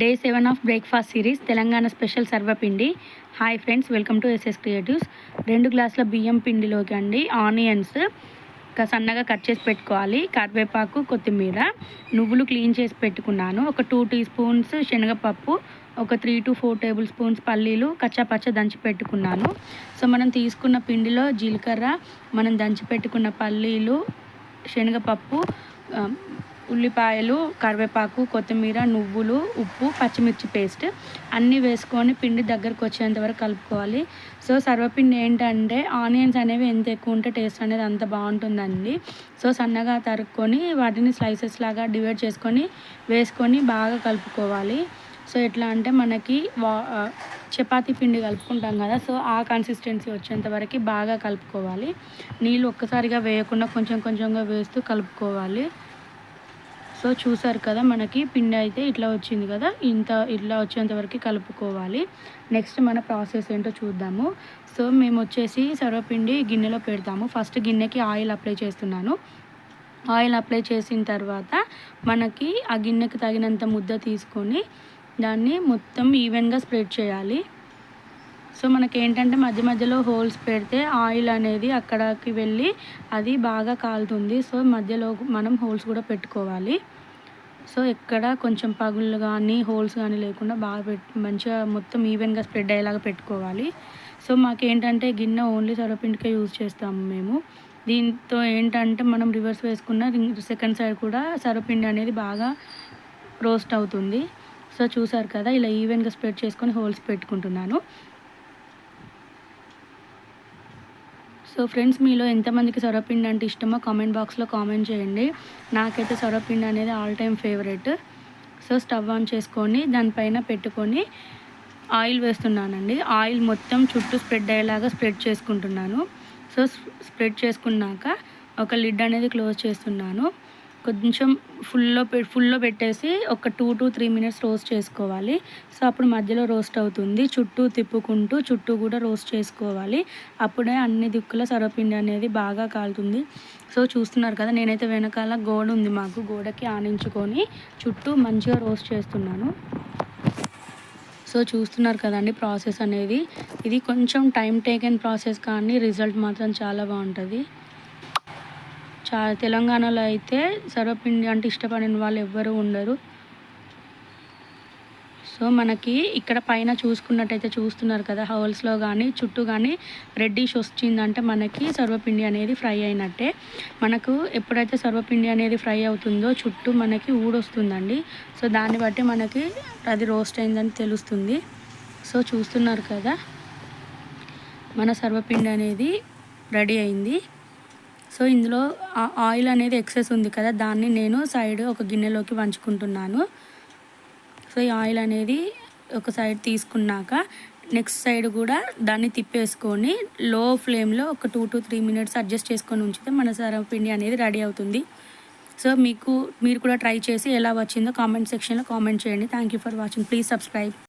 Day seven of breakfast series Telangana special sarvapindi hi friends welcome to SS creatives రెండు గ్లాసుల బియ్యం పిండిలోకి అండి onions సన్నగా కట్ చేసి పెట్టుకోవాలి. కరివేపాకు కొత్తిమీర. నువ్వులు క్లీన్ చేసి పెట్టుకున్నాను. ఒక టూ టీ స్పూన్స్ శనగపప్పు ఒక three to four tablespoons పల్లీలు కచ్చాపచ్చ దంచి పెట్టుకున్నాను. సో మనం తీసుకున్న పిండిలో జీలకర్ర మనం దంచి పెట్టుకున్న పల్లీలు శనగపప్పు ఉల్లిపాయలు కరివేపాకు కొత్తిమీర నువ్వులు ఉప్పు పచ్చిమిర్చి పేస్ట్ అన్నీ వేసుకొని పిండి దగ్గరకు వచ్చేంత వరకు కలుపుకోవాలి. సో సర్వపిండి ఏంటంటే ఆనియన్స్ అనేవి ఎంత ఎక్కువ ఉంటే టేస్ట్ అనేది అంత బాగుంటుందండి. సో సన్నగా తరుక్కొని వాటిని స్లైసెస్ లాగా డివైడ్ చేసుకొని వేసుకొని బాగా కలుపుకోవాలి. సో ఎట్లా అంటే మనకి వా చపాతి చపాతీ పిండి కలుపుకుంటాం కదా సో ఆ కన్సిస్టెన్సీ వచ్చేంత వరకు బాగా కలుపుకోవాలి. నీళ్ళు ఒక్కసారిగా వేయకుండా కొంచెం కొంచెంగా వేస్తూ కలుపుకోవాలి. సో చూసారు కదా మనకి పిండి అయితే ఇట్లా వచ్చింది కదా ఇంత ఇట్లా వచ్చేంత వరకు కలుపుకోవాలి. నెక్స్ట్ మన ప్రాసెస్ ఏంటో చూద్దాము. సో మేము వచ్చేసి సర్వపిండి గిన్నెలో పెడతాము. ఫస్ట్ గిన్నెకి ఆయిల్ అప్లై చేస్తున్నాను. ఆయిల్ అప్లై చేసిన తర్వాత మనకి ఆ గిన్నెకి తగినంత ముద్ద తీసుకొని దాన్ని మొత్తం ఈవెన్గా స్ప్రెడ్ చేయాలి. సో మనకి ఏంటంటే మధ్య మధ్యలో హోల్స్ పెడితే ఆయిల్ అనేది అక్కడికి వెళ్ళి అది బాగా కాలుతుంది. సో మధ్యలో మనం హోల్స్ కూడా పెట్టుకోవాలి. సో ఎక్కడ కొంచెం పగుళ్ళు కానీ హోల్స్ కానీ లేకుండా బాగా పెట్ మంచిగా మొత్తం ఈవెన్గా స్ప్రెడ్ అయ్యేలాగా పెట్టుకోవాలి. సో మాకేంటంటే గిన్నె ఓన్లీ సొరపిండికే యూజ్ చేస్తాము మేము. దీంతో ఏంటంటే మనం రివర్స్ వేసుకున్న సెకండ్ సైడ్ కూడా సొరపిండి అనేది బాగా రోస్ట్ అవుతుంది. సో చూసారు కదా ఇలా ఈవెన్గా స్ప్రెడ్ చేసుకొని హోల్స్ పెట్టుకుంటున్నాను. సో ఫ్రెండ్స్ మీలో ఎంతమందికి సొరపిండి అంటే ఇష్టమో కామెంట్ బాక్స్లో కామెంట్ చేయండి. నాకైతే సొరపిండి అనేది all time favourite. So stove on చేసుకొని దానిపైన పెట్టుకొని ఆయిల్ వేస్తున్నానండి. ఆయిల్ మొత్తం చుట్టూ స్ప్రెడ్ అయ్యేలాగా స్ప్రెడ్ చేసుకుంటున్నాను. సో స్ప్రెడ్ చేసుకున్నాక ఒక లిడ్ అనేది క్లోజ్ చేస్తున్నాను. కొంచెం ఫుల్లో పె ఫుల్లో పెట్టేసి ఒక two to three minutes roast చేసుకోవాలి. సో అప్పుడు మధ్యలో రోస్ట్ అవుతుంది. చుట్టూ తిప్పుకుంటూ చుట్టూ కూడా రోస్ట్ చేసుకోవాలి. అప్పుడే అన్ని దిక్కుల సర్వపిండి అనేది బాగా కాలుతుంది. సో చూస్తున్నారు కదా నేనైతే వెనకాల గోడ ఉంది మాకు. గోడకి ఆనించుకొని చుట్టూ మంచిగా రోస్ట్ చేస్తున్నాను. సో చూస్తున్నారు కదండి ప్రాసెస్ అనేది. ఇది కొంచెం టైం టేకెన్ ప్రాసెస్ కానీ రిజల్ట్ మాత్రం చాలా బాగుంటుంది. చా తెలంగాణలో అయితే సర్వపిండి అంటే ఇష్టపడిన వాళ్ళు ఎవ్వరూ ఉండరు. సో మనకి ఇక్కడ పైన చూసుకున్నట్టయితే చూస్తున్నారు కదా హౌల్స్లో కానీ చుట్టూ కానీ రెడ్డిష్ వచ్చిందంటే మనకి సర్వపిండి అనేది ఫ్రై అయినట్టే. మనకు ఎప్పుడైతే సర్వపిండి అనేది ఫ్రై అవుతుందో చుట్టూ మనకి ఊడొస్తుందండి. సో దాన్ని బట్టి మనకి అది రోస్ట్ అయిందని తెలుస్తుంది. సో చూస్తున్నారు కదా మన సర్వపిండి అనేది రెడీ అయింది. సో ఇందులో ఆ ఆయిల్ అనేది ఎక్సెస్ ఉంది కదా దాన్ని నేను సైడ్ ఒక గిన్నెలోకి వంచుకుంటున్నాను. సో ఈ ఆయిల్ అనేది ఒక సైడ్ తీసుకున్నాక నెక్స్ట్ సైడ్ కూడా దాన్ని తిప్పేసుకొని లో ఫ్లేమ్లో ఒక two to three minutes adjust చేసుకొని ఉంచితే మన సరపిండి అనేది రెడీ అవుతుంది. సో మీకు మీరు కూడా ట్రై చేసి ఎలా వచ్చిందో కామెంట్ సెక్షన్లో కామెంట్ చేయండి. Thank you for watching please subscribe